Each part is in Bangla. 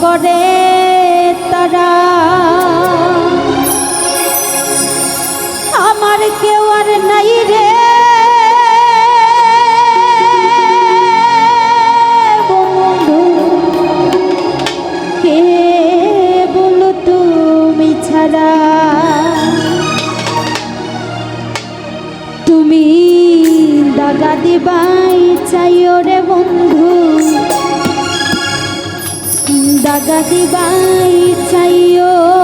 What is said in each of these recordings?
করে তারা। আমার কেউ আর নাই রে। তুমি দাগা দিবাই চাইও রে বন্ধু। দাগা দিবাই চাইও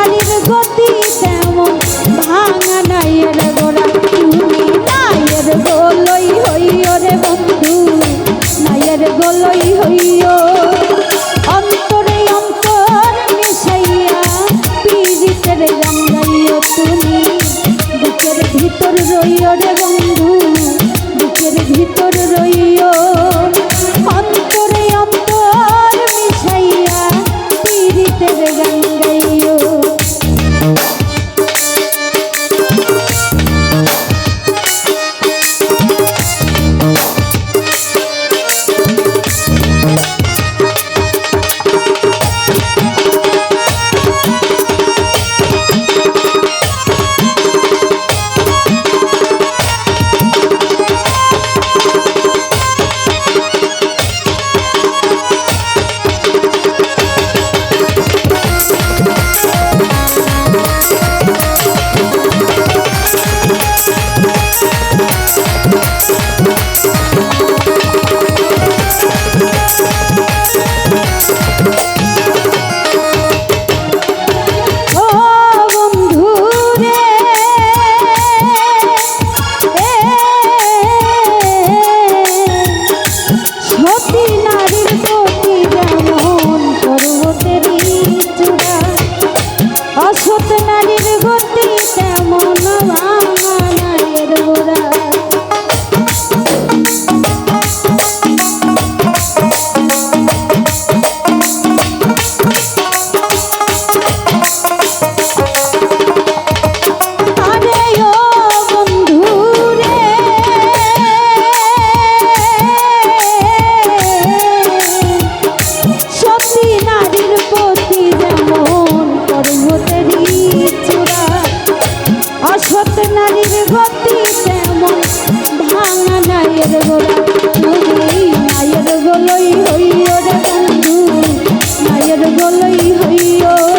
ডালির গতি তেমন ভাঙা নাইয়ের গোড়া, তুমি নাইয়ের গোলই হইও রে বন্ধু, নাইয়ের গোলই হইও। অন্তরে অন্তর মিশাইয়া পীড়িতের গান গাইও তুমি রে নারীর গতি তেমন বাংলা মায়ের গলই হইয় রে বন্ধু মায়ের গলই হইয়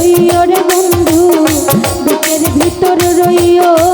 রইও রে বন্ধু বুকের ভিতর রইও।